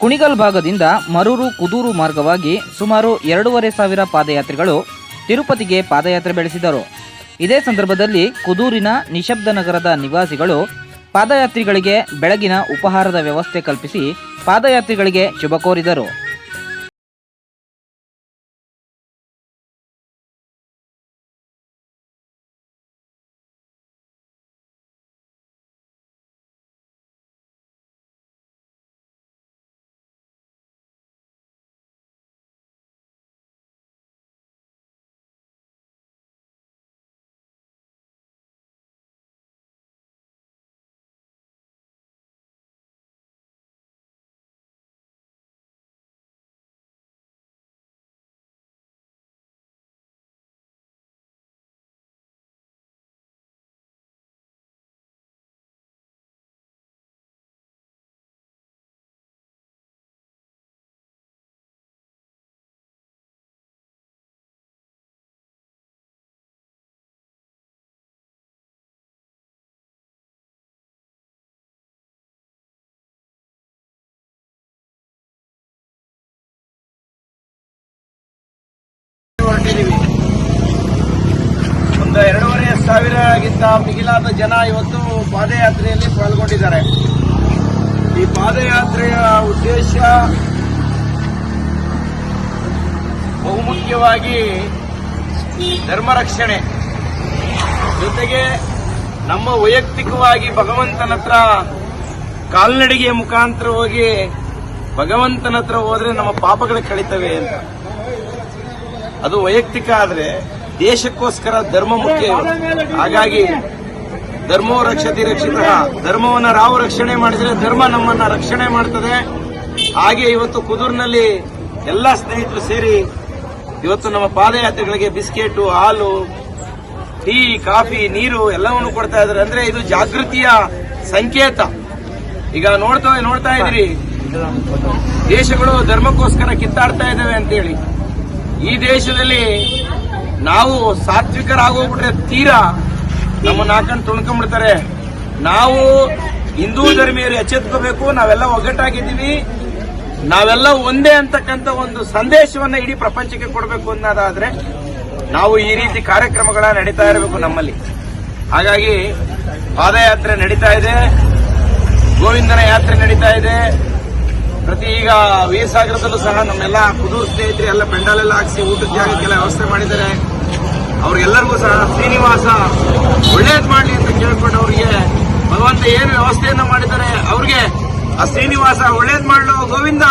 ಕುಣಿಗಲ್ ಭಾಗದಿಂದ ಮರೂರು ಕುದೂರು ಮಾರ್ಗವಾಗಿ ಸುಮಾರು ಎರಡೂವರೆ ಸಾವಿರ ಪಾದಯಾತ್ರಿಗಳು ತಿರುಪತಿಗೆ ಪಾದಯಾತ್ರೆ ಬೆಳೆಸಿದರು. ಇದೇ ಸಂದರ್ಭದಲ್ಲಿ ಕುದೂರಿನ ನಿಶಬ್ದ ನಗರದ ನಿವಾಸಿಗಳು ಪಾದಯಾತ್ರಿಗಳಿಗೆ ಬೆಳಗಿನ ಉಪಹಾರದ ವ್ಯವಸ್ಥೆ ಕಲ್ಪಿಸಿ ಪಾದಯಾತ್ರಿಗಳಿಗೆ ಶುಭ ಕೋರಿದರು. ಎರಡೂವರೆ ಸಾವಿರಗಿಂತ ಮಿಗಿಲಾದ ಜನ ಇವತ್ತು ಪಾದಯಾತ್ರೆಯಲ್ಲಿ ಪಾಲ್ಗೊಂಡಿದ್ದಾರೆ. ಈ ಪಾದಯಾತ್ರೆಯ ಉದ್ದೇಶ ಬಹುಮುಖ್ಯವಾಗಿ ಧರ್ಮ ರಕ್ಷಣೆ ಜೊತೆಗೆ ನಮ್ಮ ವೈಯಕ್ತಿಕವಾಗಿ ಭಗವಂತನ ಹತ್ರ ಕಾಲ್ನಡಿಗೆ ಮುಖಾಂತರ ಹೋಗಿ ಭಗವಂತನ ಹತ್ರ ಹೋದ್ರೆ ನಮ್ಮ ಪಾಪಗಳು ಕಳಿತವೆ ಅಂತ. ಅದು ವೈಯಕ್ತಿಕ ಆದ್ರೆ ದೇಶಕ್ಕೋಸ್ಕರ ಧರ್ಮ ಮುಖ್ಯ ಹಾಗಾಗಿ ಧರ್ಮೋ ರಕ್ಷತಿ ರಕ್ಷಿತ. ಧರ್ಮವನ್ನ ನಾವು ರಕ್ಷಣೆ ಮಾಡಿದ್ರೆ ಧರ್ಮ ನಮ್ಮನ್ನ ರಕ್ಷಣೆ ಮಾಡ್ತದೆ. ಹಾಗೆ ಇವತ್ತು ಕುದೂರಿನಲ್ಲಿ ಎಲ್ಲ ಸ್ನೇಹಿತರು ಸೇರಿ ಇವತ್ತು ನಮ್ಮ ಪಾದಯಾತ್ರೆಗಳಿಗೆ ಬಿಸ್ಕೆಟ್ ಹಾಲು ಟೀ ಕಾಫಿ ನೀರು ಎಲ್ಲವನ್ನು ಕೊಡ್ತಾ ಇದ್ದಾರೆ. ಅಂದ್ರೆ ಇದು ಜಾಗೃತಿಯ ಸಂಕೇತ. ಈಗ ನೋಡ್ತಾ ನೋಡ್ತಾ ಇದ್ರಿ ದೇಶಗಳು ಧರ್ಮಕ್ಕೋಸ್ಕರ ಕಿತ್ತಾಡ್ತಾ ಇದ್ದಾವೆ ಅಂತೇಳಿ. ಈ ದೇಶದಲ್ಲಿ ನಾವು ಸಾತ್ವಿಕರಾಗೋಗ್ಬಿಟ್ರೆ ತೀರಾ ನಮ್ಮನ್ನ ಹಾಕೊಂಡು ತುಣ್ಕೊಂಡ್ಬಿಡ್ತಾರೆ. ನಾವು ಹಿಂದೂ ಧರ್ಮೀಯರು ಎಚ್ಚೆತ್ಕೋಬೇಕು, ನಾವೆಲ್ಲ ಒಗ್ಗಟ್ಟಾಗಿದ್ದೀವಿ. ನಾವೆಲ್ಲ ಒಂದೇ ಅಂತಕ್ಕಂಥ ಒಂದು ಸಂದೇಶವನ್ನ ಇಡೀ ಪ್ರಪಂಚಕ್ಕೆ ಕೊಡಬೇಕು ಅನ್ನೋದಾದ್ರೆ ನಾವು ಈ ರೀತಿ ಕಾರ್ಯಕ್ರಮಗಳ ನಡೀತಾ ಇರಬೇಕು ನಮ್ಮಲ್ಲಿ. ಹಾಗಾಗಿ ಪಾದಯಾತ್ರೆ ನಡೀತಾ ಇದೆ, ಗೋವಿಂದನ ಯಾತ್ರೆ ನಡೀತಾ ಇದೆ. ಪ್ರತಿ ಈಗ ವೀರಸಾಗರದಲ್ಲೂ ಸಹ ನಮ್ಮೆಲ್ಲ ಕುದೂರು ಸ್ನೇಹಿತರೆ ಎಲ್ಲ ಪೆಂಡಾಲೆಲ್ಲ ಹಾಕಿಸಿ ಊಟದ ಜಾಗಕ್ಕೆಲ್ಲ ವ್ಯವಸ್ಥೆ ಮಾಡಿದ್ದಾರೆ. ಅವ್ರಿಗೆಲ್ಲರಿಗೂ ಸಹ ಶ್ರೀನಿವಾಸ ಒಳ್ಳೇದು ಮಾಡಲಿ ಅಂತ ಕೇಳ್ಕೊಂಡು ಅವರಿಗೆ ಭಗವಂತ ಏನು ವ್ಯವಸ್ಥೆಯನ್ನು ಮಾಡಿದ್ದಾರೆ ಅವ್ರಿಗೆ ಆ ಶ್ರೀನಿವಾಸ ಒಳ್ಳೇದು ಮಾಡಲು ಗೋವಿಂದ.